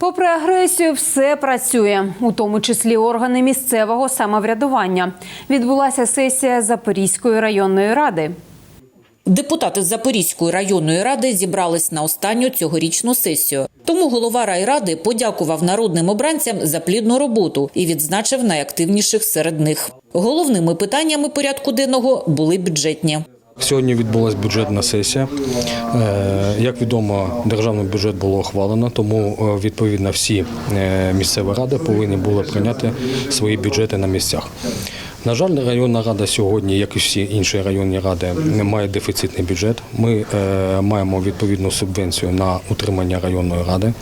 Попри агресію, все працює, у тому числі органи місцевого самоврядування. Відбулася сесія Запорізької районної ради. Депутати Запорізької районної ради зібрались на останню цьогорічну сесію. Тому голова райради подякував народним обранцям за плідну роботу і відзначив найактивніших серед них. Головними питаннями порядку денного були бюджетні. Сьогодні відбулася бюджетна сесія. Е, Як відомо, державний бюджет було ухвалено, тому е, відповідно всі е, місцеві ради повинні були прийняти свої бюджети на місцях. На жаль, районна рада сьогодні, як і всі інші районні ради, не має дефіцитний бюджет. Ми маємо відповідну субвенцію на утримання районної ради.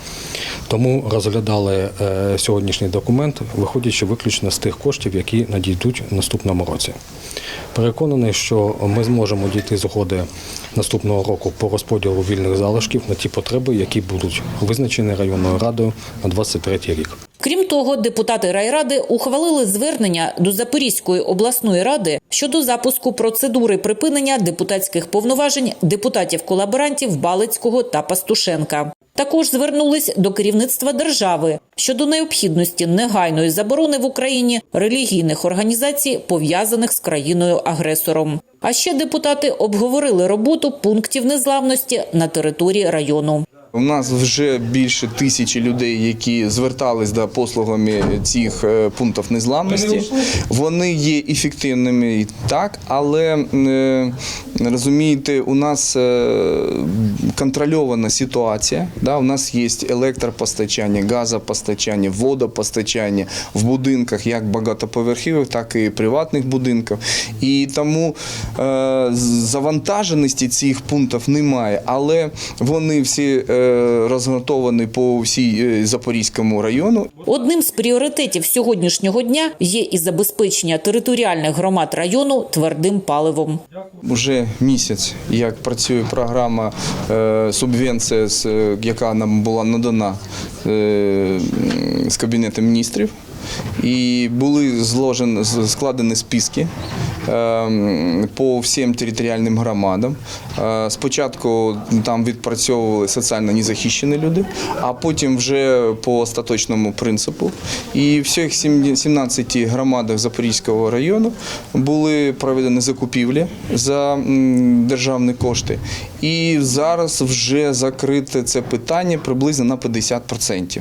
Тому розглядали сьогоднішній документ, виходячи виключно з тих коштів, які надійдуть в наступному році. Переконаний, що ми зможемо дійти згоди наступного року по розподілу вільних залишків на ті потреби, які будуть визначені районною радою на 23 рік. Крім того, депутати райради ухвалили звернення до Запорізької обласної ради щодо запуску процедури припинення депутатських повноважень депутатів-колаборантів Балицького та Пастушенка. Також звернулись до керівництва держави щодо необхідності негайної заборони в Україні релігійних організацій, пов'язаних з країною-агресором. А ще депутати обговорили роботу пунктів незламності на території району. У нас вже більше тисячі людей, які звертались за послугами цих е, пунктів незламності. Вони є ефективними і так, але е, розумієте, у нас е, контрольована ситуація. Да? У нас є електропостачання, газопостачання, водопостачання в будинках, як багатоповерхівих, так і приватних будинків. І тому завантаженості цих пунктів немає, але вони всі розготовані по всій е, Запорізькому району. Одним з пріоритетів сьогоднішнього дня є і забезпечення територіальних громад району твердим паливом. Уже місяць, як працює програма е, субвенція, е, яка нам була надана з Кабінету міністрів. І були зложені, складені списки по всім територіальним громадам. Е, Спочатку там відпрацьовували соціально незахищені люди, а потім вже по остаточному принципу. І в всіх сім- 17 громадах Запорізького району були проведені закупівлі за державні кошти. І зараз вже закрите це питання приблизно на 50%.